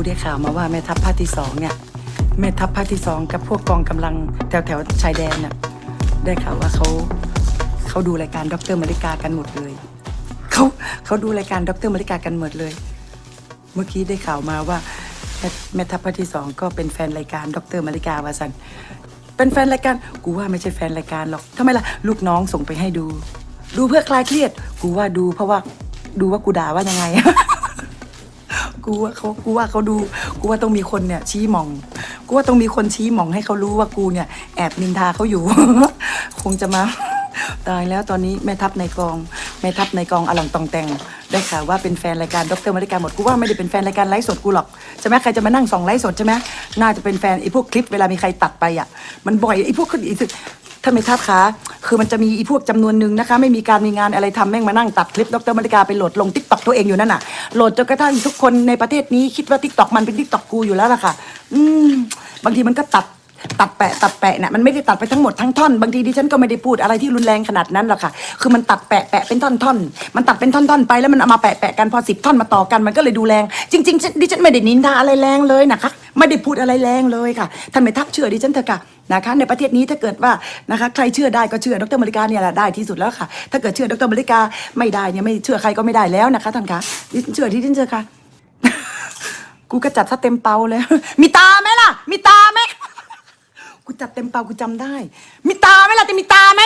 กูได้ข่าวมาว่าแม่ทัพภาคที่สองเนี่ยแม่ทัพภาคที่สองกับพวกกองกำลังแถวแถวชายแดนน่ะได้ข่าวว่าเขาเขาดูรายการดรมาริกากันหมดเลยเขาเขาดูรายการดรมาริกากันหมดเลย เมื่อกี้ได้ข่าวมาว่าแม่แม่ทัพภาคที่สองก็เป็นแฟนรายการดรมาริกาวาสันเป็นแฟนรายการกูว่าไม่ใช่แฟนรายการหรอกทำไมล่ะลูกน้องส่งไปให้ดู ดูเพื่อคลายเครียด กูว่าดูเพราะว่าดูว่ากูด่าว่ายังไง กูว่าเขากูว่าเขาดู กูว่าต้องมีคนเนี่ยชี้มอง กูว่าต้องมีคนชี้มองให้เขารู้ว่ากูเนี่ยแอบนินทาเขาอยู่ คงจะมา ตายแล้วตอนนี้แม่ทัพในกอง แม่ทัพในกองอลังตองแตงได้ข่าวว่าเป็นแฟนรายการดรมาริกาหมด กูว่าไม่ได้เป็นแฟนรายการไลฟ์สดกูหรอกใช่ไหมใครจะมานั่งส่องไลฟ์สดใช่ไหมน่าจะเป็นแฟนไอ้พวกคลิปเวลามีใครตัดไปอะ มันบ่อยไอ้พวกคนอีก ท่านไม่ทัพคะคือมันจะมีอีพวกจำนวนหนึ่งนะคะ ไม่มีการมีงานอะไรทำแม่งมานั่งตัดคลิปดรมาริกาไปโหลดลงทิกตอกตัวเองอยู่นั่นน่ะโหลดจนกระทั่งทุกคนในประเทศนี้คิดว่าทิกตอกมันเป็นทิกตอกกูอยู่แล้วล่ะค่ะ อืมบางทีมันก็ตัด ตัดแปะตัดแปะเนี่ยมันไม่ได้ตัดไปทั้งหมดทั้งท่อน บางทีดิฉันก็ไม่ได้พูดอะไรที่รุนแรงขนาดนั้นหรอกค่ะ คือมันตัดแปะแปะเป็นท่อนๆมันตัดเป็นท่อนๆไปแล้วมันเอามาแปะแปะกันพอสิบท่อนมาต่อกันมันก็เลยดูแรง จริงๆฉันดิฉันไม่ได้นินทาอะไรแรงเลยนะคะ ไม่ได้พูดอะไรแรงเลยค่ะท่านไม่ทักเชื่อดิฉันเถอะค่ะนะคะในประเทศนี้ถ้าเกิดว่านะคะใครเชื่อได้ก็เชื่อดรมริกาเนี่ยแหละได้ที่สุดแล้วค่ะ ถ้าเกิดเชื่อดรมริกาไม่ได้เนี่ยไม่เชื่อใครก็ไม่ได้แล้วนะคะท่านคะดิฉันเชื่อที่ดิฉันเชื่อค่ะกูก็จัดซะเต็มเปาเลย มีตาไหมล่ะ มีตาไหม กูจัดเต็มเปล่ากูจำได้ มีตาไหมล่ะจะมีตาไหม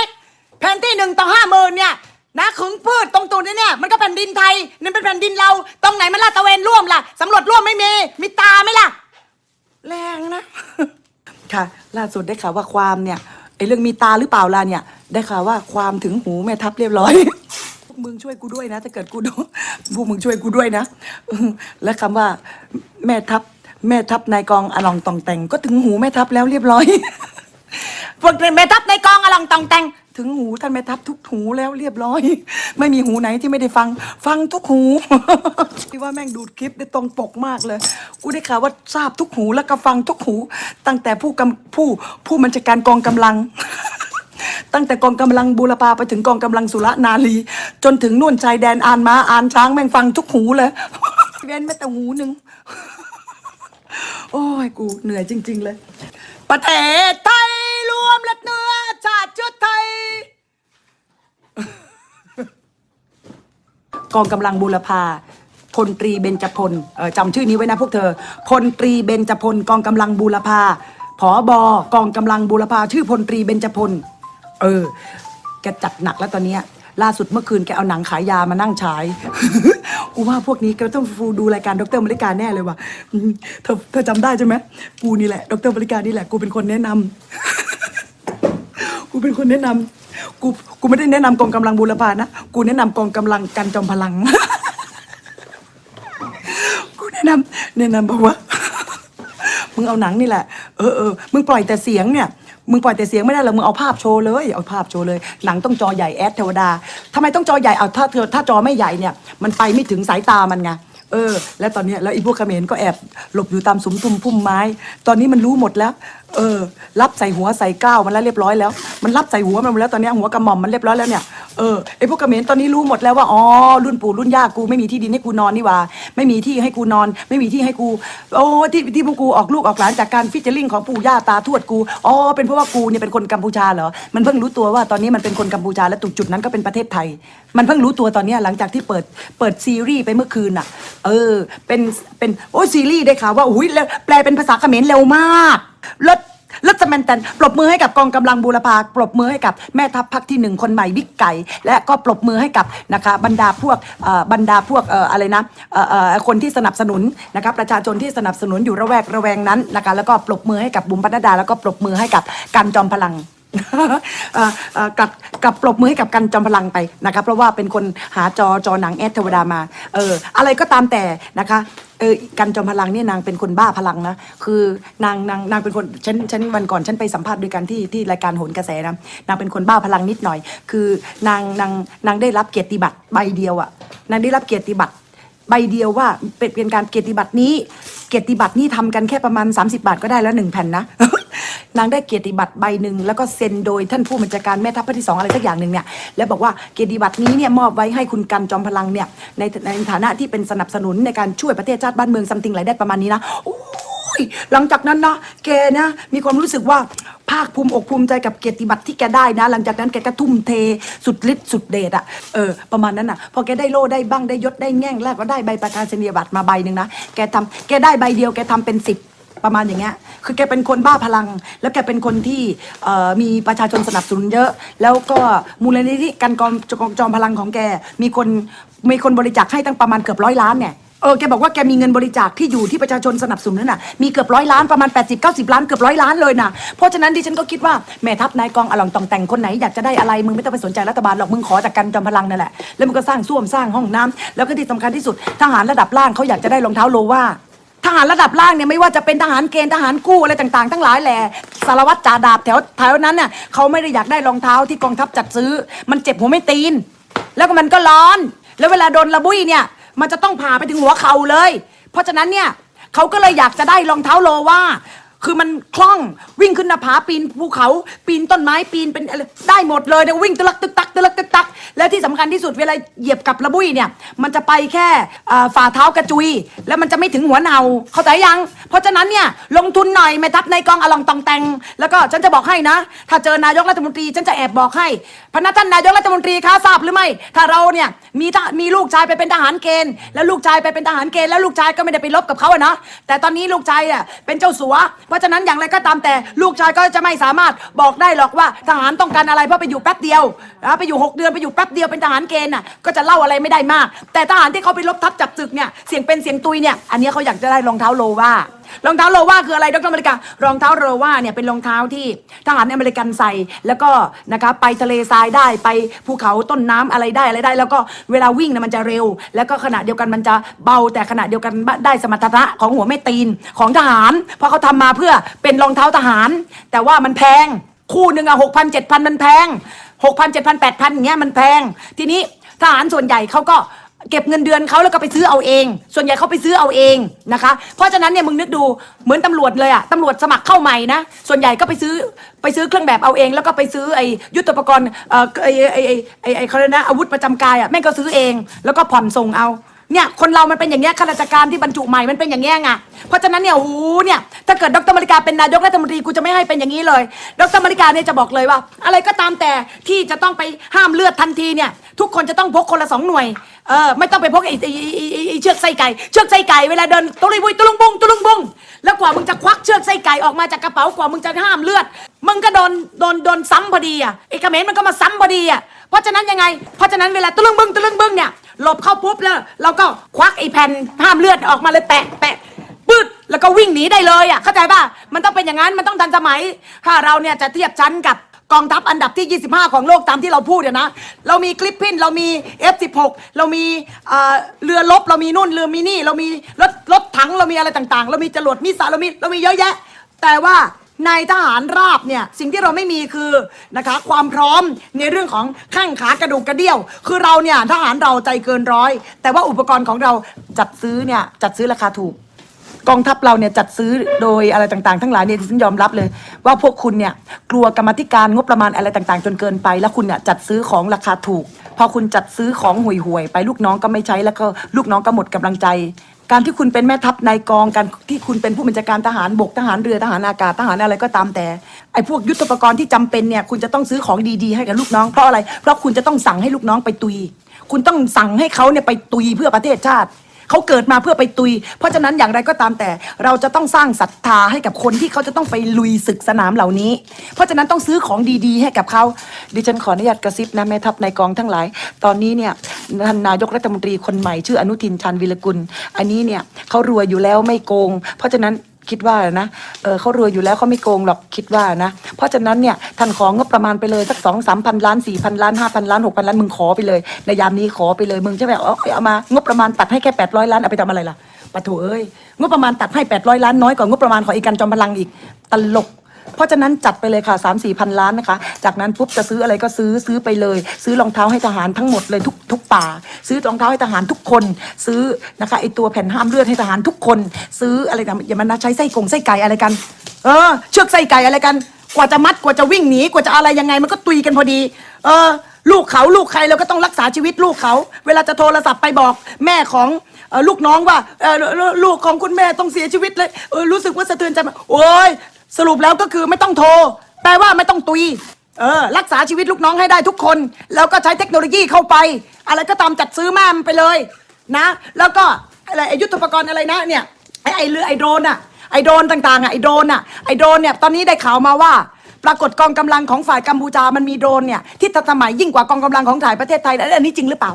แผ่นที่หนึ่งต่อห้าหมื่นเนี่ยนะขึงพืชตรงตัวนี้เนี่ยมันก็แผ่นดินไทยนั่นเป็นแผ่นดินเรา ตรงไหนมันลาดตระเวนร่วมล่ะสำรวจร่วมไม่มีมีตาไหมล่ะ แรงนะ ค่ะล่าสุดได้ข่าวว่าความเนี่ยไอ้เรื่องมีตาหรือเปล่าล่ะเนี่ย ได้ข่าวว่าความถึงหูแม่ทัพเรียบร้อย พวกมึงช่วยกูด้วยนะถ้าเกิดกูโดนพวกมึงช่วยกูด้วยนะ และคำว่าแม่ทัพ แม่ทัพนายกองอลองตองแตงก็ถึงหูแม่ทัพแล้วเรียบร้อย พวกแม่ทัพนายกองอลองตองแตงถึงหูท่านแม่ทัพทุกหูแล้วเรียบร้อย ไม่มีหูไหนที่ไม่ได้ฟัง ฟังทุกหู ที่ว่าแม่งดูดคลิปได้ตรงปกมากเลย กูได้ข่าวว่าทราบทุกหูแล้วก็ฟังทุกหู ตั้งแต่ผู้กำผู้ผู้บัญชาการกองกำลัง ตั้งแต่กองกำลังบูรพาไปถึงกองกำลังสุรนารีจนถึงนู่นชายแดนอานมาอานช้างแม่งฟังทุกหูเลยเว้นแม้แต่หูหนึ่ง โอ้ยกูเหนื่อยจริง ๆ เลย ประเทศไทยรวมเลือดเนื้อชาติเชื้อไทย กองกำลังบูรพาพลตรีเบญจพลเออจำชื่อนี้ไว้นะพวกเธอพลตรีเบญจพลกองกำลังบูรพาผอบอกองกำลังบูรพาชื่อพลตรีเบญจพล เออแกจัดหนักแล้วตอนเนี้ย ล่าสุดเมื่อคืนแกเอาหนังขายยามานั่งฉาย กูว่าพวกนี้แกต้องฟูดูรายการดรมริการแน่เลยว่ะเธอเธอจำได้ใช่ไหมกูนี่แหละดรมริการนี่แหละกูเป็นคนแนะนำกูเป็นคนแนะนำกูกูไม่ได้แนะนำกองกำลังบูรพานะกูแนะนำกองกำลังกันจอมพลัง กูแนะนำแนะนำบอกว่ามึงเอาหนังนี่แหละเออเออมึงปล่อยแต่เสียงเนี่ย มึงปล่อยแต่เสียงไม่ได้หรอกมึงเอาภาพโชว์เลยเอาภาพโชว์เลยหนังต้องจอใหญ่แอดเทวดาทำไมต้องจอใหญ่เอาถ้าเธอถ้าจอไม่ใหญ่เนี่ยมันไปไม่ถึงสายตามันไงเออ แล้วตอนนี้แล้วไอ้พวกเขมรก็แอบหลบอยู่ตามสุมทุมพุ่มไม้ ตอนนี้มันรู้หมดแล้ว เออ รับใส่หัวใส่ก้าวมันแล้วเรียบร้อยแล้ว มันรับใส่หัวมันหมดแล้วตอนเนี้ยหัวกระหม่อมมันเรียบร้อยแล้วเนี่ยเออไอพวกกระเขมรตอนนี้รู้หมดแล้วว่าอ๋อรุ่นปู่รุ่นย่ากูไม่มีที่ดินให้กูนอนนี่หว่า ไม่มีที่ให้กูนอน ไม่มีที่ให้กูโอ้ที่ที่พวกกูออกลูกออกหลานจากการฟิชเจอริงของปู่ย่าตาทวดกูอ๋อเป็นเพราะว่ากูเนี่ยเป็นคนกัมพูชาเหรอมันเพิ่งรู้ตัวว่าตอนนี้มันเป็นคนกัมพูชาและตรงจุดนั้นก็เป็นประเทศไทย มันเพิ่งรู้ตัวตอนเนี้ยหลังจากที่เปิดเปิดซีรีส์ไปเมื่อคืนอะ เออ เป็นเป็นโอ้ยซีรีส์ได้ข่าวว่าอุ้ยแล้วแปลเป็นภาษาเขมรเร็วมาก เลิศเลิศสแมนแตนปรบมือให้กับกองกำลังบูรพาปรบมือให้กับแม่ทัพพักที่หนึ่งคนใหม่บิ๊กไก่ และก็ปรบมือให้กับนะคะบรรดาพวกเอ่อบรรดาพวกเอ่ออะไรนะเอ่อเอ่อคนที่สนับสนุนนะคะประชาชนที่สนับสนุนอยู่ระแวกระแวงนั้นนะคะแล้วก็ปรบมือให้กับบุ๋มปนัดดาแล้วก็ปรบมือให้กับการจอมพลัง กลับกลับปรบมือให้กับกันจอมพลังไปนะคะเพราะว่าเป็นคนหาจอจอหนังแอดเทวดามาเอออะไรก็ตามแต่นะคะเออกันจอมพลังเนี่ยนางเป็นคนบ้าพลังนะคือนางนางนางเป็นคนฉันฉันวันก่อนฉันไปสัมภาษณ์ด้วยกันที่ที่รายการโหนกระแสนะนางเป็นคนบ้าพลังนิดหน่อย คือนางนางนางได้รับเกียรติบัตรใบเดียวอะนางได้รับเกียรติบัตรใบเดียวว่าเป็นเป็นการเกียรติบัตรนี้ เกียรติบัตรนี้ทำกันแค่ประมาณ 30 บาทก็ได้แล้วหนึ่งแผ่นนะ นางได้เกียรติบัตรใบหนึ่งแล้วก็เซ็นโดยท่านผู้บัญชาการแม่ทัพภาคที่สองอะไรสักอย่างหนึ่งเนี่ยแล้วบอกว่าเกียรติบัตรนี้เนี่ยมอบไว้ให้คุณกันจอมพลังเนี่ยในในฐานะที่เป็นสนับสนุนในการช่วยประเทศชาติบ้านเมืองซัมติงไรได้ประมาณนี้นะโอ้ยหลังจากนั้นนะแกนะมีความรู้สึกว่าภาคภูมิอกภูมิใจกับเกียรติบัตรที่แกได้นะ หลังจากนั้นแกก็ทุ่มเทสุดฤทธิ์สุดเดชอะเออประมาณนั้นอะพอแกได้โล่ได้บ้างได้ยศได้แง่งแล้วก็ได้ใบประกาศนียบัตรมาใบหนึ่งนะแกทำแกได้ใบเดียวแกทำเป็นสิบ ประมาณอย่างเงี้ย คือแกเป็นคนบ้าพลัง แล้วแกเป็นคนที่เอ่อมีประชาชนสนับสนุนเยอะ แล้วก็มูลนิธิกันกองกองจอมพลังของแก มีคนมีคนบริจาคให้ตั้งประมาณเกือบร้อยล้านเนี่ย เออ แกบอกว่าแกมีเงินบริจาคที่อยู่ที่ประชาชนสนับสนุนนั่นน่ะ มีเกือบร้อยล้านประมาณ 80 90 ล้านเกือบร้อยล้านเลยนะเพราะฉะนั้นดิฉันก็คิดว่าแม่ทัพนายกองอลองตองแต่งคนไหนอยากจะได้อะไรมึงไม่ต้องไปสนใจรัฐบาลหรอกมึงขอจากกันจอมพลังนั่นแหละ แล้วมึงก็สร้างส้วมสร้างห้องน้ำแล้วก็ที่สำคัญที่สุดทหารระดับล่างเขาอยากจะได้รองเท้าโลว่า ทหารระดับล่างเนี่ยไม่ว่าจะเป็นทหารเกณฑ์ทหารกู้อะไรต่างๆ ทั้งหลายแหละสารวัตรจ่าดาบแถวแถวนั้นเนี่ยเขาไม่ได้อยากได้รองเท้าที่กองทัพจัดซื้อ มันเจ็บหัวไม่ตีน แล้วก็มันก็ร้อน แล้วเวลาโดนระบุยเนี่ย มันจะต้องผ่าไปถึงหัวเข่าเลย เพราะฉะนั้นเนี่ยเขาก็เลยอยากจะได้รองเท้าโลว่า คือมันคล่องวิ่งขึ้นหน้าผาปีนภูเขา ปีนต้นไม้ปีนเป็นอะไรได้หมดเลยเนี่ยวิ่งตะลักตึกตักตะลักตึกตัก และที่สำคัญที่สุดเวลาเหยียบกับระบุยเนี่ย มันจะไปแค่ฝ่าเท้ากระจุย แล้วมันจะไม่ถึงหัวเนาเข้าใจยัง เพราะฉะนั้นเนี่ยลงทุนหน่อยแม่ทัพในกองอลองตองแตงแล้วก็ฉันจะบอกให้นะ ถ้าเจอนายกรัฐมนตรี ฉันจะแอบบอกให้พนักท่านนายกรัฐมนตรีคะทราบหรือไม่ ถ้าเราเนี่ยมีมีลูกชายไปเป็นทหารเกณฑ์ แล้วลูกชายไปเป็นทหารเกณฑ์แล้วลูกชายก็ไม่ได้ไปรบกับเขาอะนะแต่ตอนนี้ลูกชายอะเป็นเจ้าสัว เพราะฉะนั้นอย่างไรก็ตามแต่ลูกชายก็จะไม่สามารถบอกได้หรอกว่าทหารต้องการอะไรเพราะไปอยู่แป๊บเดียวนะไปอยู่ 6 เดือนไปอยู่แป๊บเดียวเป็นทหารเกณฑ์น่ะก็จะเล่าอะไรไม่ได้มาก แต่ทหารที่เขาไปรบทัพจับศึกเนี่ยเสียงเป็นเสียงตุยเนี่ยอันนี้เขาอยากจะได้รองเท้าโลว่ารองเท้าโลว่าคืออะไรดรอเมริการองเท้าโลว่าเนี่ยเป็นรองเท้าที่ทหารอเมริกันใส่ แล้วก็นะคะไปทะเลทรายได้ไปภูเขาต้นน้ำอะไรได้อะไรได้ แล้วก็เวลาวิ่งนะมันจะเร็ว แล้วก็ขณะเดียวกันมันจะเบาแต่ขณะเดียวกันได้สมรรถนะของหัวแม่ตีนของทหารเพราะเขาทำมาเพื่อเป็นรองเท้าทหาร แต่ว่ามันแพงคู่หนึ่งอะหกพันเจ็ดพันมันแพง หกพันเจ็ดพันแปดพันอย่างเงี้ยมันแพง ทีนี้ทหารส่วนใหญ่เขาก็เก็บเงินเดือนเขาแล้วก็ไปซื้อเอาเอง ส่วนใหญ่เขาไปซื้อเอาเองนะคะ เพราะฉะนั้นเนี่ยมึงนึกดูเหมือนตำรวจเลยอะตำรวจสมัครเข้าใหม่นะ ส่วนใหญ่ก็ไปซื้อไปซื้อเครื่องแบบเอาเอง แล้วก็ไปซื้อไอ้ยุทธปกรณ์เอ่อไอ้ไอ้ไอ้ไอ้ไอ้เขาเรียกนะอาวุธประจำกายอะแม่งก็ซื้อเอง แล้วก็ผ่อนส่งเอา เนี่ยคนเรามันเป็นอย่างเงี้ยข้าราชการที่บรรจุใหม่มันเป็นอย่างเงี้ยไงเพราะฉะนั้นเนี่ยโอ้โหเนี่ยถ้าเกิดดรมริกาเป็นนายกรัฐมนตรีกูจะไม่ให้เป็นอย่างนี้เลย ดรมริกาเนี่ยจะบอกเลยว่า อะไรก็ตามแต่ที่จะต้องไปห้ามเลือดทันทีเนี่ย ทุกคนจะต้องพกคนละสองหน่วยเออไม่ต้องไปพกไอ้เชือกไส้ไก่ เชือกไส้ไก่เวลาเดินตุลุยบุยตุลุงบุ้งตุลุงบุ้งแล้วกว่ามึงจะควักเชือกไส้ไก่ออกมาจากกระเป๋ากว่ามึงจะห้ามเลือดมึงก็โดนโดนโดนซ้ำพอดีอะไอ้เขมรมันก็มาซ้ำพอดีอะเพราะฉะนั้นยังไงเพราะฉะนั้นเวลาตุลุงบึงตุลุงบึงเนี่ย หลบเข้าปุ๊บแล้วเราก็ควักไอ้แผ่นห้ามเลือดออกมาเลยแปะแปะปืดแล้วก็วิ่งหนีได้เลยอะเข้าใจป่ะมันต้องเป็นอย่างนั้นมันต้องทันสมัย ถ้าเราเนี่ยจะเทียบชั้นกับกองทัพอันดับที่ 25 ของโลกตามที่เราพูดเนี่ยนะ เรามีคลิปพินเรามี F16 เรามีเอ่อเรือรบเรามีนู่นเรือมินี่ เรามีรถรถถังเรามีอะไรต่างๆ เรามีจรวดมิสไซล์เรามีเรามีเยอะแยะ แต่ว่า ในทหารราบเนี่ยสิ่งที่เราไม่มีคือนะคะความพร้อมในเรื่องของข้างขากระดูกกระเดี่ยว คือเราเนี่ยทหารเราใจเกินร้อย แต่ว่าอุปกรณ์ของเราจัดซื้อเนี่ยจัดซื้อราคาถูก กองทัพเราเนี่ยจัดซื้อโดยอะไรต่างๆ ทั้งหลายเนี่ยฉันยอมรับเลย ว่าพวกคุณเนี่ยกลัวกรรมธิการงบประมาณอะไรต่างๆ จนเกินไป แล้วคุณเนี่ยจัดซื้อของราคาถูก พอคุณจัดซื้อของห่วยๆไปลูกน้องก็ไม่ใช้แล้วก็ลูกน้องก็หมดกำลังใจ การที่คุณเป็นแม่ทัพนายกองการที่คุณเป็นผู้บัญชาการทหารบกทหารเรือทหารอากาศทหารอะไรก็ตามแต่ไอ้พวกยุทธปกรณ์ที่จำเป็นเนี่ยคุณจะต้องซื้อของดีๆให้กับลูกน้องเพราะอะไรเพราะคุณจะต้องสั่งให้ลูกน้องไปตุย คุณต้องสั่งให้เขาเนี่ยไปตุยเพื่อประเทศชาติ เขาเกิดมาเพื่อไปตุย เพราะฉะนั้นอย่างไรก็ตามแต่เราจะต้องสร้างศรัทธาให้กับคนที่เขาจะต้องไปลุยศึกสนามเหล่านี้ เพราะฉะนั้นต้องซื้อของดีๆ ให้กับเขาดิฉันขออนุญาตกระซิบนะแม่ทัพในายกองทั้งหลาย ตอนนี้เนี่ยท่านนายกรัฐมนตรีคนใหม่ชื่ออนุทินชาญวิรกุล อันนี้เนี่ยเขารวยอยู่แล้วไม่โกง เพราะฉะนั้น คิดว่านะ เออเขารวยอยู่แล้วเขาไม่โกงหรอกคิดว่านะ เพราะฉะนั้นเนี่ยท่านของงบประมาณไปเลยสักสองสามพันล้านสี่พันล้านห้าพันล้านหกพันล้านมึงขอไปเลย ในยามนี้ขอไปเลยมึงใช่ไหมเอาเอามางบประมาณตัดให้แค่แปดร้อยล้านเอาไปทำอะไรล่ะปะโถเอ้ยงบประมาณตัดให้แปดร้อยล้านน้อยกว่างบประมาณของอีกันจอมพลังอีกตลก เพราะฉะนั้นจัดไปเลยค่ะ3 4มสี่พันล้านนะคะ จากนั้นปุ๊บจะซื้ออะไรก็ซื้อซื้อไปเลย ซื้อรองเท้าให้ทหารทั้งหมดเลยทุกทุกป่า ซื้อรองเท้าให้ทหารทุกคน ซื้อนะคะไอตัวแผ่นห้ามเลือดให้ทหารทุกคน ซื้ออะไรกันอย่ามันนะใช้ไส้กงไส้ไก่อะไรกัน เออ เชือกไส้ไก่อะไรกัน กว่าจะมัดกว่าจะวิ่งหนีกว่าจะอะไรยังไงมันก็ตุยกันพอดี เออ ลูกเขาลูกใครเราก็ต้องรักษาชีวิตลูกเขา เวลาจะโทรศัพท์ไปบอกแม่ของลูกน้องว่าลูกของคุณแม่ต้องเสียชีวิตเลยรู้สึกว่าสะเทือนใจโอ้ย สรุปแล้วก็คือไม่ต้องโทร แปลว่าไม่ต้องตุย เออ รักษาชีวิตลูกน้องให้ได้ทุกคน แล้วก็ใช้เทคโนโลยีเข้าไป อะไรก็ตามจัดซื้อมามันไปเลยนะ แล้วก็อะไรไอยุทธปกรณ์อะไรนะเนี่ยไอ้ไอ้เรือไอ้โดรนอะไอ้โดรนต่างๆอะไอ้โดรนอะไอ้โดรนเนี่ยตอนนี้ได้ข่าวมาว่า ปรากฏกองกำลังของฝ่ายกัมพูชามันมีโดรนเนี่ยที่ทันสมัยยิ่งกว่ากองกำลังของถ่ายประเทศไทยแล้วอันนี้จริงหรือเปล่า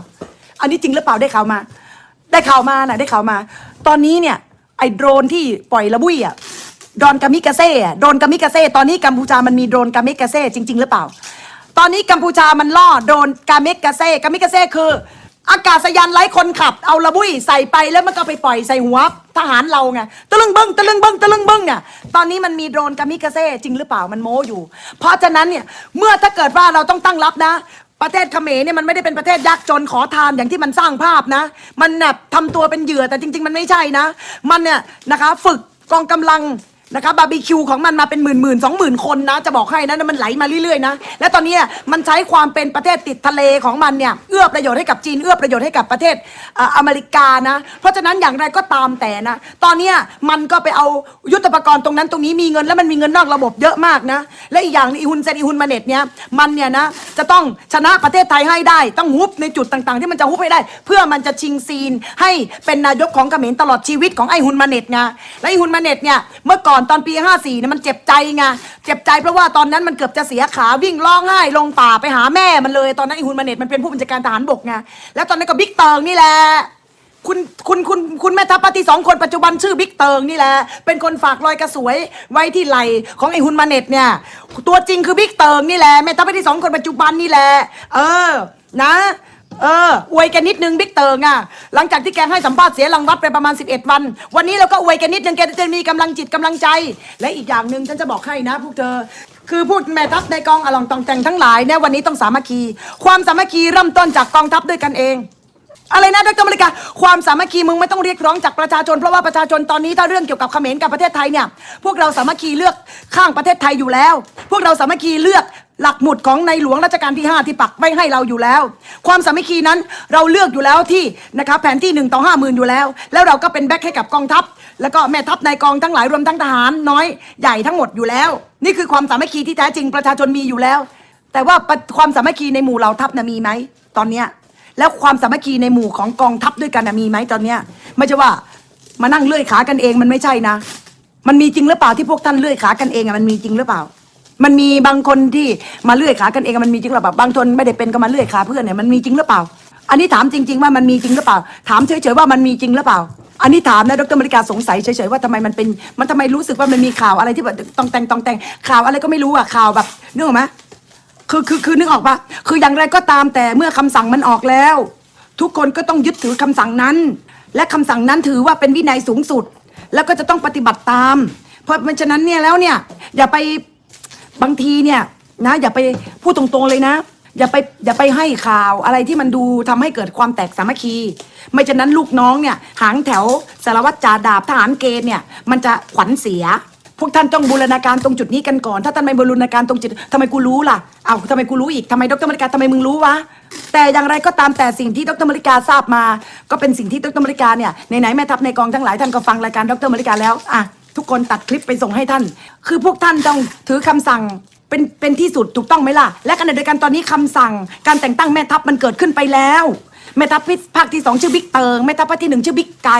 อันนี้จริงหรือเปล่าได้ข่าวมา ได้ข่าวมาน่ะได้ข่าวมา ตอนนี้เนี่ยไอ้โดรนที่ปล่อยระบุยอะ โดนกามิกาเซ่โดนกามิกาเซ่ตอนนี้กัมพูชามันมีโดนกามิกาเซ่จริง ๆ หรือเปล่า ตอนนี้กัมพูชามันล่อโดนกามิกาเซ่กามิกาเซ่คือ อากาศยานไร้คนขับ เอาระบุยใส่ไปแล้วมันก็ไปปล่อยใส่หัวทหารเราไงตะลึงเบิ้งตะลึงเบิ้งตะลึงเบิ้งเนี่ยตอนนี้มันมีโดรนกามิกาเซ่จริงหรือเปล่ามันโม้อยู่ เพราะฉะนั้นเนี่ยเมื่อถ้าเกิดว่าเราต้องตั้งรับนะประเทศเขมรเนี่ยมันไม่ได้เป็นประเทศยากจนขอทานอย่างที่มันสร้างภาพนะ มันแบบทำตัวเป็นเหยื่อแต่จริง ๆ มันไม่ใช่นะ มันเนี่ยนะคะ ฝึกกองกำลัง นะคะบาร์บีคิวของมันมาเป็นหมื่นหมื่นสองหมื่นคนนะ จะบอกให้นะมันไหลมาเรื่อยๆนะ และตอนนี้มันใช้ความเป็นประเทศติดทะเลของมันเนี่ยเอื้อประโยชน์ให้กับจีนเอื้อประโยชน์ให้กับประเทศเออเมริกานะ เพราะฉะนั้นอย่างไรก็ตามแต่นะ ตอนนี้มันก็ไปเอายุทธปกรณ์ตรงนั้นตรงนี้มีเงินแล้วมันมีเงินนอกระบบเยอะมากนะ และอีกอย่างอีฮุนเซนอีฮุนมาเน็ตเนี่ยมันเนี่ยนะจะต้องชนะประเทศไทยให้ได้ต้องฮุบในจุดต่างๆ ที่มันจะฮุบให้ได้ เพื่อมันจะชิงซีนให้เป็นนายกของเขมรตลอดชีวิตของไอฮุนมาเน็ตไงและไอฮุนมาเน็ตเนี่ยเมื่อก่อนตอนปี 54เนี่ยมันเจ็บใจไงเจ็บใจเพราะว่าตอนนั้นมันเกือบจะเสียขาวิ่งร้องไห้ลงป่าไปหาแม่มันเลย ตอนนั้นไอฮุนมาเน็ตมันเป็นผู้บัญชาการทหารบกไงแล้วตอนนั้นก็บิ๊กเติงนี่แหละคุณคุณคุณคุณแม่ทัพภาคที่สองคนปัจจุบันชื่อบิ๊กเติงนี่แหละเป็นคนฝากรอยกระสวยไว้ที่ไหลของไอ้ฮุนมาเน็ตเนี่ย ตัวจริงคือบิ๊กเติงนี่แหละแม่ทัพภาคที่สองคนปัจจุบันนี่แหละเออ นะ เอออวยกันนิดนึงบิ๊กเติงอะหลังจากที่แกให้สัมภาษณ์เสียรังวัดไปประมาณ 11 วัน วันนี้เราก็อวยกันนิดนึงแกจะมีกำลังจิตกำลังใจ และอีกอย่างหนึ่งฉันจะบอกให้นะพวกเธอ คือพูดแม่ทัพในกองอลองตองแต่งทั้งหลายเนี่ยวันนี้ต้องสามัคคี ความสามัคคีเริ่มต้นจากกองทัพด้วยกันเอง อะไรนะดรมริกาความสามัคคีมึงไม่ต้องเรียกร้องจากประชาชนเพราะว่าประชาชนตอนนี้ถ้าเรื่องเกี่ยวกับเขมรกับประเทศไทยเนี่ยพวกเราสามัคคีเลือกข้างประเทศไทยอยู่แล้ว พวกเราสามัคคีเลือกหลักหมุดของในหลวงรัชกาลที่ 5 ที่ปักไว้ให้เราอยู่แล้ว ความสามัคคีนั้นเราเลือกอยู่แล้วที่นะครับแผนที่ 1 ต่อ 5 0,000 อยู่แล้ว แล้วเราก็เป็นแบ็คให้กับกองทัพ แล้วก็แม่ทัพในกองทั้งหลายรวมทั้งทหารน้อยใหญ่ทั้งหมดอยู่แล้ว นี่คือความสามัคคีที่แท้จริงประชาชนมีอยู่แล้ว แต่ว่าความสามัคคีในหมู่เหล่าทัพนะมีไหมตอนเนี้ย แล้วความสามัคคีในหมู่ของกองทัพด้วยกันนะมีไหมตอนเนี้ย ไม่ใช่ว่ามานั่งเลื่อยขากันเองมันไม่ใช่นะ มันมีจริงหรือเปล่าที่พวกท่านเลื่อยขากันเองอะมันมีจริงหรือเปล่า มันมีบางคนที่มาเลื่อยขากันเองอะมันมีจริงหรือเปล่าบางคนไม่ได้เป็นก็มาเลื่อยขาเพื่อนเนี่ยมันมีจริงหรือเปล่า อันนี้ถามจริง ๆ ว่ามันมีจริงหรือเปล่า ถามเฉยๆว่ามันมีจริงหรือเปล่าอันนี้ถามนะดรมริกาสงสัยเฉยๆว่าทำไมมันเป็นมันทำไมรู้สึกว่ามันมีข่าวอะไรที่แบบตองแต่งตองแต่งข่าวอะไรก็ไม่รู้อะข่าวแบบนึกออกไหม คือคือคือนึกออกปะคืออย่างไรก็ตามแต่เมื่อคำสั่งมันออกแล้ว ทุกคนก็ต้องยึดถือคำสั่งนั้น และคำสั่งนั้นถือว่าเป็นวินัยสูงสุด แล้วก็จะต้องปฏิบัติตาม เพราะฉะนั้นเนี่ยแล้วเนี่ยอย่าไปบางทีเนี่ยนะอย่าไปพูดตรงๆเลยนะ อย่าไปอย่าไปให้ข่าวอะไรที่มันดูทำให้เกิดความแตกสามัคคี ไม่ฉะนั้นลูกน้องเนี่ยหางแถวสารวัตรจ่าดาบทหารเกณฑ์เนี่ยมันจะขวัญเสีย พวกท่านต้องบูรณาการตรงจุดนี้กันก่อน ถ้าท่านไม่บูรณาการตรงจุดทำไมกูรู้ล่ะเอาทำไมกูรู้อีกทำไมดรมริกาทำไมมึงรู้วะแต่อย่างไรก็ตามแต่สิ่งที่ดรมริกาทราบมา ก็เป็นสิ่งที่ดรมริกาเนี่ยไหนแม่ทัพในกองทั้งหลายท่านก็ฟังรายการดรมริกาแล้วอะทุกคนตัดคลิปไปส่งให้ท่าน คือพวกท่านต้องถือคำสั่งเป็นเป็นที่สุดถูกต้องไหมล่ะ และขณะเดียวกันตอนนี้คำสั่ง การแต่งตั้งแม่ทัพมันเกิดขึ้นไปแล้ว แม่ทัพภาคที่สองชื่อบิ๊กเติงแม่ทัพภาคที่หนึ่งชื่อบิ๊กไก่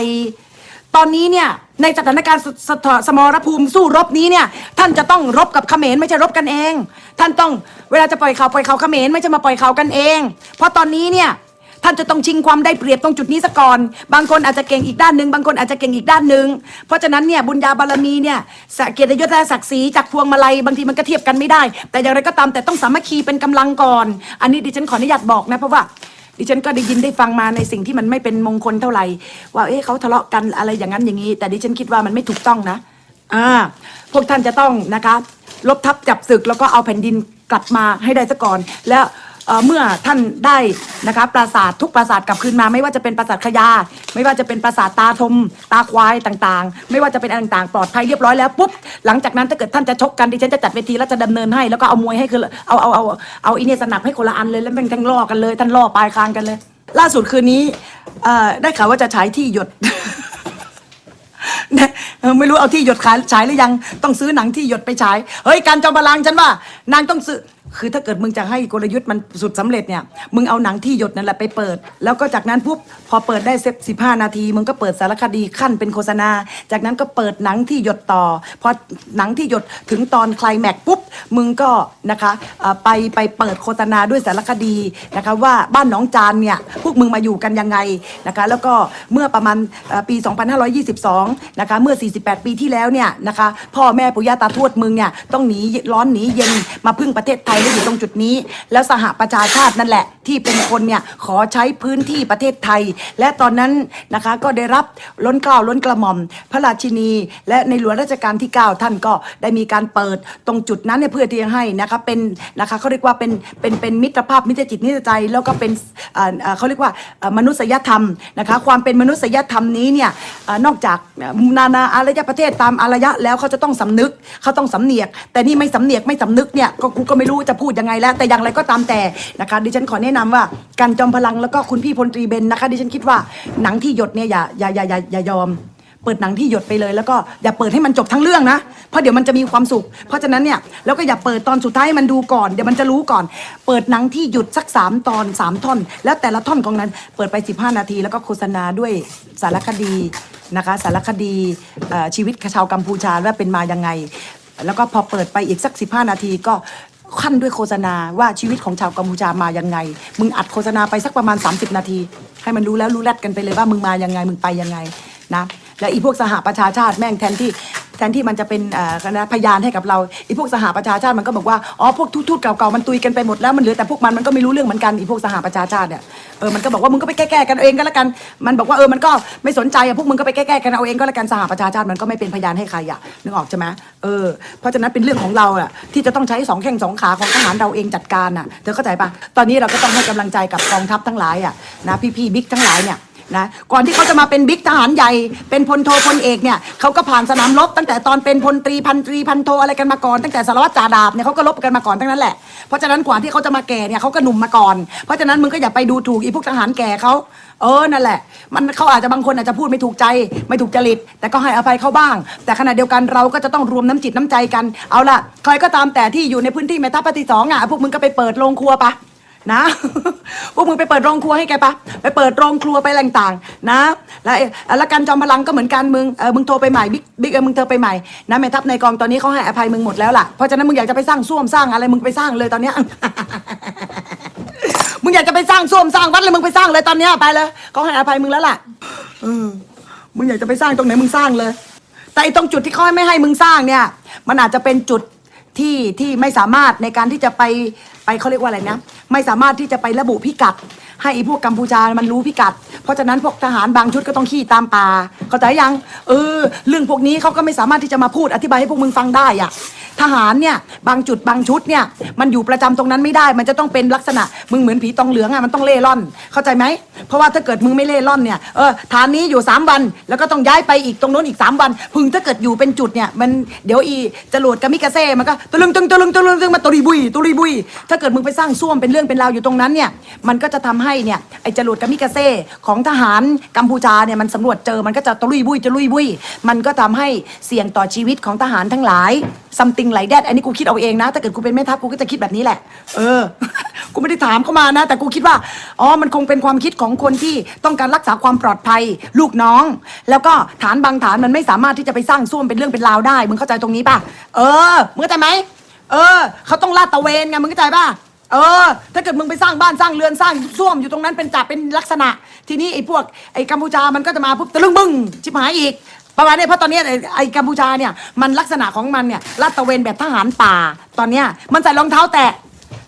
ตอนนี้เนี่ยในสถานการณ์สสสสมรภูมิสู้รบนี้เนี่ยท่านจะต้องรบกับเขมรไม่ใช่รบกันเอง ท่านต้องเวลาจะปล่อยข่าวปล่อยข่าวเขมรไม่ใช่มาปล่อยข่าวกันเอง เพราะตอนนี้เนี่ยท่านจะต้องชิงความได้เปรียบตรงจุดนี้ซะก่อน บางคนอาจจะเก่งอีกด้านหนึ่งบางคนอาจจะเก่งอีกด้านหนึ่งเพราะฉะนั้นเนี่ยบุญญาบารมีเนี่ยสเกียรติยศและศักดิ์ศรีจากพวงมาลัยบางทีมันก็เทียบกันไม่ได้ แต่อย่างไรก็ตามแต่ต้องสามัคคีเป็นกำลังก่อน อันนี้ดิฉันขออนุญาตบอกนะเพราะว่า ดิฉันก็ได้ยินได้ฟังมาในสิ่งที่มันไม่เป็นมงคลเท่าไหร่ว่าเอ๊ะเขาทะเลาะกันอะไรอย่างนั้นอย่างนี้ แต่ดิฉันคิดว่ามันไม่ถูกต้องนะอ่าพวกท่านจะต้องนะคะ ลบทับจับศึกแล้วก็เอาแผ่นดินกลับมาให้ได้ซะก่อนแล้ว เมื่อท่านได้นะคะปราสาททุกปราสาทกลับคืนมา ไม่ว่าจะเป็นปราสาทขยา ไม่ว่าจะเป็นปราสาทตาทม ตาควายต่างๆ ไม่ว่าจะเป็นอะไรต่างๆ ปลอดภัยเรียบร้อยแล้วปุ๊บหลังจากนั้นถ้าเกิดท่านจะชกกันดิฉันจะจัดเวทีแล้วจะดำเนินให้แล้วก็เอามวยให้คือเอาเอาเอาเอาอีเนียสนับให้คนละอันเลยแล้วแม่งทั้งล่อกันเลย ท่านล่อปลายคางกันเลย ล่าสุดคืนนี้ได้ข่าวว่าจะฉายที่หยดไม่รู้เอาที่หยดขายฉายหรือยังต้องซื้อหนังที่หยดไปฉายเฮ้ยการจอมพลังฉันว่านางต้องซื้อ คือถ้าเกิดมึงจะให้กลยุทธ์มันสุดสำเร็จเนี่ย มึงเอาหนังที่หยดนั่นแหละไปเปิด แล้วก็จากนั้นปุ๊บพอเปิดได้เซฟสิบห้านาที มึงก็เปิดสารคดีขั้นเป็นโฆษณา จากนั้นก็เปิดหนังที่หยดต่อ พอหนังที่หยดถึงตอนคลายแม็กปุ๊บ มึงก็นะคะไปไปเปิดโฆษณาด้วยสารคดีนะคะว่าบ้านหนองจานเนี่ยพวกมึงมาอยู่กันยังไงนะคะแล้วก็เมื่อประมาณเอ่อปี 2522นะคะเมื่อ 48 ปีที่แล้วเนี่ยนะคะพ่อแม่ปู่ย่าตาทวดมึงเนี่ยต้องหนีร้อนหนีเย็นมาพึ่งประเทศไทยแล้วอยู่ตรงจุดนี้ แล้วสหประชาชาตินั่นแหละ ที่เป็นคนเนี่ยขอใช้พื้นที่ประเทศไทย และตอนนั้นนะคะก็ได้รับล้นเกล้าล้นกระหม่อม พระราชินี และในหลวงรัชกาลที่ 9 ท่านก็ได้มีการเปิดตรงจุดนั้นเนี่ยเพื่อที่จะให้นะคะเป็นนะคะเขาเรียกว่าเป็นเป็นเป็นมิตรภาพมิตรจิตมิตรใจแล้วก็เป็นเขาเรียกว่ามนุษยธรรมนะคะความเป็นมนุษยธรรมนี้เนี่ยอนอกจากนานาอารยประเทศตามอารยะแล้วเขาจะต้องสำนึกเขาต้องสำเนียก แต่นี่ไม่สำเนียกไม่สำนึกเนี่ยก็กูก็ไม่รู้จะพูดยังไงแล้ว แต่อย่างไรก็ตามแต่นะคะดิฉันขอแนะนำว่าการจอมพลังแล้วก็คุณพี่พลตรีเบนนะคะดิฉันคิดว่าหนังที่หยดเนี่ยอย่าอย่าอย่าอย่าอย่ายอม เปิดหนังที่หยดไปเลย แล้วก็อย่าเปิดให้มันจบทั้งเรื่องนะเพราะเดี๋ยวมันจะมีความสุข เพราะฉะนั้นเนี่ยแล้วก็อย่าเปิดตอนสุดท้ายให้มันดูก่อนเดี๋ยวมันจะรู้ก่อน เปิดหนังที่หยุดสักสามตอนสามท่อน แล้วแต่ละท่อนของนั้น เปิดไป 15 นาที แล้วก็โฆษณาด้วยสารคดีนะคะสารคดีชีวิตชาวกัมพูชาว่าเป็นมายังไงแล้วก็พอเปิดไปอีกสัก 15 นาทีก็ ขั้นด้วยโฆษณาว่าชีวิตของชาวกัมพูชามายังไง มึงอัดโฆษณาไปสักประมาณ 30 นาที ให้มันรู้แล้วรู้แลดกันไปเลยว่ามึงมายังไงมึงไปยังไงนะและอีพวกสหประชาชาติแม่งแทนที่ แทนที่มันจะเป็นอ่อคณะพยานให้กับเราอีพวกสหประชาชาติมันก็บอกว่าอ๋อพวกทูตเก่าๆมันตุยกันไปหมดแล้วมันเหลือแต่พวกมันมันก็ไม่รู้เรื่องเหมือนกันอีพวกสหประชาชาติเนี่ยเออมันก็บอกว่ามึงก็ไปแก้ๆกันเอาเองก็แล้วกันมันบอกว่าเออมันก็ไม่สนใจอะพวกมึงก็ไปแก้ๆกันเอาเองก็แล้วกันสหประชาชาติมันก็ไม่เป็นพยานให้ใครอะนึกออกใช่ไหมเออเพราะฉะนั้นเป็นเรื่องของเราอะที่จะต้องใช้สองแข้งสองขาของทหารเราเองจัดการอะเธอเข้าใจปะตอนนี้เราก็ต้องให้กำลังใจกับกองทัพทั้งหลายอะนะพี่ๆบิ๊กทั้งหลายเนี่ย นะก่อนที่เขาจะมาเป็นบิ๊กทหารใหญ่เป็นพลโทพลเอกเนี่ยเขาก็ผ่านสนามรบตั้งแต่ตอนเป็นพลตรีพันตรีพันโทอะไรกันมาก่อนตั้งแต่สารวัตรจ่าดาบเนี่ยเขาก็รบกันมาก่อนทั้งนั้นแหละเพราะฉะนั้นกว่าที่เขาจะมาแก่เนี่ยเขาก็หนุ่มมาก่อน เพราะฉะนั้นมึงก็อย่าไปดูถูกอีพวกทหารแก่เขาเออนั่นแหละ มันเขาอาจจะบางคนอาจจะพูดไม่ถูกใจไม่ถูกจริต แต่ก็ให้อภัยเขาบ้าง แต่ขณะเดียวกันเราก็จะต้องรวมน้ำจิตน้ำใจกันเอาล่ะใครก็ตามแต่ที่อยู่ในพื้นที่เมตาปฏิสองอะพวกมึงก็ไปเปิดโรงครัวปะ นะพวกมึงไปเปิดโรงครัวให้แกปะไปเปิดโรงครัวไปอะไรต่างๆ นะ แล้วแล้วการจอมพลังก็เหมือนกันมึงเออมึงโทรไปใหม่บิ๊กบิ๊กเออมึงเธอไปใหม่นะแม่ทัพในกองตอนนี้เขาให้อภัยมึงหมดแล้วล่ะเพราะฉะนั้นมึงอยากจะไปสร้างส้วมสร้างอะไรมึงไปสร้างเลยตอนเนี้ยมึงอยากจะไปสร้างส้วมสร้างวัดเลยมึงไปสร้างเลยตอนเนี้ยไปเลยเขาให้อภัยมึงแล้วล่ะเออมึงอยากจะไปสร้างตรงไหนมึงสร้างเลย แต่ตรงจุดที่เขาไม่ให้มึงสร้างเนี่ย มันอาจจะเป็นจุด ที่ที่ไม่สามารถในการที่จะไปไปเขาเรียกว่าอะไรนะ ไม่สามารถที่จะไประบุพิกัด ให้พวกกัมพูชามันรู้พิกัด เพราะฉะนั้นพวกทหารบางชุดก็ต้องขี่ตามป่าเข้าใจยังเออ เรื่องพวกนี้เขาก็ไม่สามารถที่จะมาพูดอธิบายให้พวกมึงฟังได้อะทหารเนี่ยบางจุดบางชุดเนี่ยมันอยู่ประจำตรงนั้นไม่ได้ มันจะต้องเป็นลักษณะมึงเหมือนผีตองเหลืองอะมันต้องเล่ร่อน เข้าใจไหมเพราะว่าถ้าเกิดมึงไม่เล่ร่อนเนี่ยเออฐานนี้อยู่ 3 วัน แล้วก็ต้องย้ายไปอีกตรงโน้นอีก 3 วัน พึงถ้าเกิดอยู่เป็นจุดเนี่ยมันเดี๋ยวอีจรวดกามิกาเซ่มันก็ตะลึงตึงตะลึงตะลึงตึงมาตุรีบุยตุรีบุย ถ้าเกิดมึงไปสร้างซ่วมเป็นเรื่องเป็นราวอยู่ตรงนั้นเนี่ยมันก็จะทำให้เนี่ยไอ้จรวดกามิกาเซ่ของทหารกัมพูชาเนี่ยมันสำรวจเจอมันก็จะตุรีบุยตุรีบุยมันก็ทำให้เสี่ยงต่อชีวิตของทหารทั้งหลาย something like that อันนี้กูคิดเอาเองนะถ้าเกิดกูเป็นแม่ทัพกูก็จะคิดแบบนี้แหละ เออ กูไม่ได้ถามเข้ามานะ แต่กูคิดว่าอ๋อมันคงเป็นความคิดของคนที่ต้องการรักษาความปลอดภัย ลูกน้อง แล้วก็ฐานบางฐานมันไม่สามารถที่จะไปสร้างซ่วมเป็นเรื่องเป็นราวได้มึงเข้าใจตรงนี้ป่ะเออมึงเข้าใจไหมเออ เขาต้องลาดตะเวนไงมึงเข้าใจป่ะ เออ ถ้าเกิดมึงไปสร้างบ้านสร้างเรือนสร้างซ่วมอยู่ตรงนั้นเป็นจับเป็นลักษณะ ทีนี้ไอ้พวกไอ้กัมพูชามันก็จะมาปุ๊บตะลึงบึ้งชิบหายอีกประมาณนี้เพราะตอนนี้ไอ้ไอ้กัมพูชาเนี่ยมันลักษณะของมันเนี่ยลาดตระเวนแบบทหารป่า ตอนเนี้ยมันใส่รองเท้าแตะ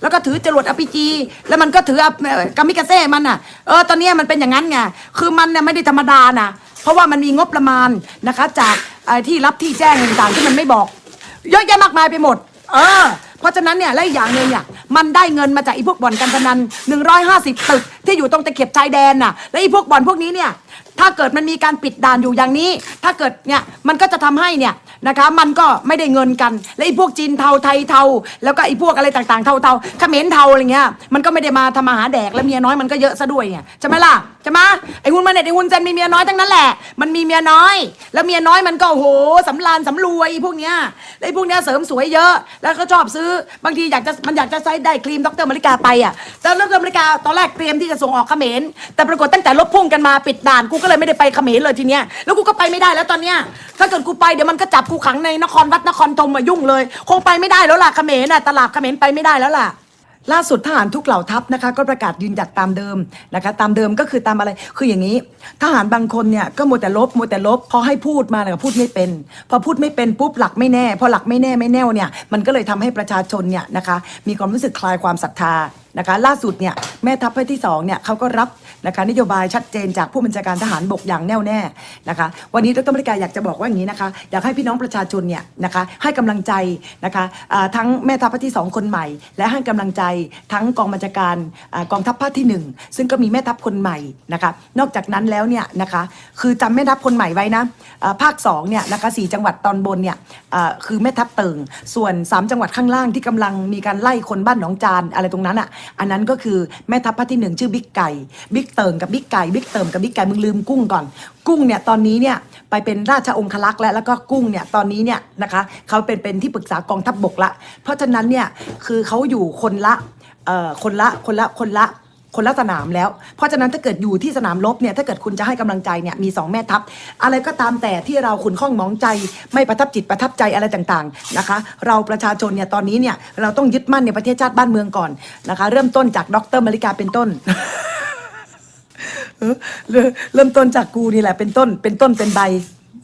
แล้วก็ถือจรวดอ p จี แล้วมันก็ถืออะเอ่อกามิกาเซ่มันอะเออตอนนี้มันเป็นอย่างนั้นไงคือมันเนี่ยไม่ได้ธรรมดานะเพราะว่ามันมีงบประมาณนะคะ จากที่รับที่แจ้งต่างๆที่มันไม่บอก เยอะแยะมากมายไปหมด เออ เพราะฉะนั้นเนี่ยและอีกอย่างหนึ่งเนี่ยมันได้เงินมาจากไอ้พวกบ่อนการพนัน 150 ตึก ที่อยู่ตรงตะเข็บชายแดนน่ะและไอ้พวกบ่อนพวกนี้เนี่ยถ้าเกิดมันมีการปิดด่านอยู่อย่างนี้ ถ้าเกิดเนี่ยมันก็จะทำให้เนี่ยนะคะมันก็ไม่ได้เงินกัน และไอ้พวกจีนเทาไทยเทา แล้วก็ไอ้พวกอะไรต่างๆเทาเทาเขมรเทาอะไรเงี้ยมันก็ไม่ได้มาทำมาหาแดกแล้วเมียน้อยมันก็เยอะซะด้วยไงใช่ไหมล่ะใช่ไหมไอ้หุ่นมันเนี่ยไอ้หุ่นเซนมีเมียน้อยทั้งนั้นแหละมันมีเมียน้อย แล้วเมียน้อยมันก็โหสำรานสำรวยพวกเนี้ยแล้วไอ้พวกเนี้ยเสริมสวยเยอะ แล้วก็ชอบซื้อบางทีอยากจะมันอยากจะใช้ได้ครีมดรมาริกาไปอะแต่ดรมาริกาตอนแรกเตรียมที่จะส่งออกเขมรแต่ปรากฏตั้งแต่ลบพุ่งกันมาปิดด่านกูก็เลยไม่ได้ไปเขมรเลยทีเนี้ยแล้วกูก็ไปไม่ได้แล้วตอนเนี้ยถ้าเกิดกูไปเดี๋ยวมันก็จับกูขังในนครวัดนครธมมายุ่งเลย คงไปไม่ได้แล้วล่ะเขมรน่ะตลาดเขมรไปไม่ได้แล้วล่ะ ล่าสุดทหารทุกเหล่าทัพนะคะ ก็ประกาศยืนหยัดตามเดิมนะคะ ตามเดิมก็คือตามอะไรคืออย่างนี้ ทหารบางคนเนี่ยก็มัวแต่ลบมัวแต่ลบพอให้พูดมาเนี่ยพูดไม่เป็น พอพูดไม่เป็นปุ๊บหลักไม่แน่ พอหลักไม่แน่ไม่แน่วเนี่ยมันก็เลยทำให้ประชาชนเนี่ยนะคะ มีความรู้สึกคลายความศรัทธานะคะ ล่าสุดเนี่ยแม่ทัพภาคที่สองเนี่ยเขาก็รับ นะคะนโยบายชัดเจนจากผู้บัญชาการทหารบกอย่างแน่วแน่นะคะ วันนี้ดรมริกาอยากจะบอกว่าอย่างนี้นะคะอยากให้พี่น้องประชาชนเนี่ยนะคะให้กำลังใจนะคะทั้งแม่ทัพภาคที่สองคนใหม่ และให้กำลังใจทั้งกองบัญชาการอกองทัพภาคที่หนึ่งซึ่งก็มีแม่ทัพคนใหม่นะคะนอกจากนั้นแล้วเนี่ยนะคะคือจำแม่ทัพคนใหม่ไว้นะภาคสองเนี่ยนะคะสี่จังหวัดตอนบนเนี่ยคือแม่ทัพเติงส่วนสามจังหวัดข้างล่างที่กำลังมีการไล่คนบ้านหนองจานอะไรตรงนั้นอะอันนั้นก็คือแม่ทัพภาคที่หนึ่งชื่อบิ๊กไก่บิ๊กเติงกับบิ๊กไก่บิ๊กเติมกับบิ๊กไก่มึงลืมกุ้งก่อน กุ้งเนี่ยตอนนี้เนี่ยไปเป็นราชองคลักษ์แล้วแล้วก็กุ้งเนี่ยตอนนี้เนี่ยนะคะเขาเป็นเป็นที่ปรึกษากองทัพบกละ เพราะฉะนั้นเนี่ยคือเขาอยู่คนละเอ่อคนละคนละคนละคนละสนามแล้ว เพราะฉะนั้นถ้าเกิดอยู่ที่สนามรบเนี่ยถ้าเกิดคุณจะให้กำลังใจเนี่ยมีสองแม่ทัพ อะไรก็ตามแต่ที่เราขุนข้องมองใจ ไม่ประทับจิตประทับใจอะไรต่างๆนะคะ เราประชาชนเนี่ยตอนนี้เนี่ยเราต้องยึดมั่นในประเทศชาติบ้านเมืองก่อนนะคะ เริ่มต้นจากดรมาริกาเป็นต้น เออเริ่มเริ่มต้นจากกูนี่แหละ เป็นต้น เป็นต้นเป็นใบ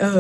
เออ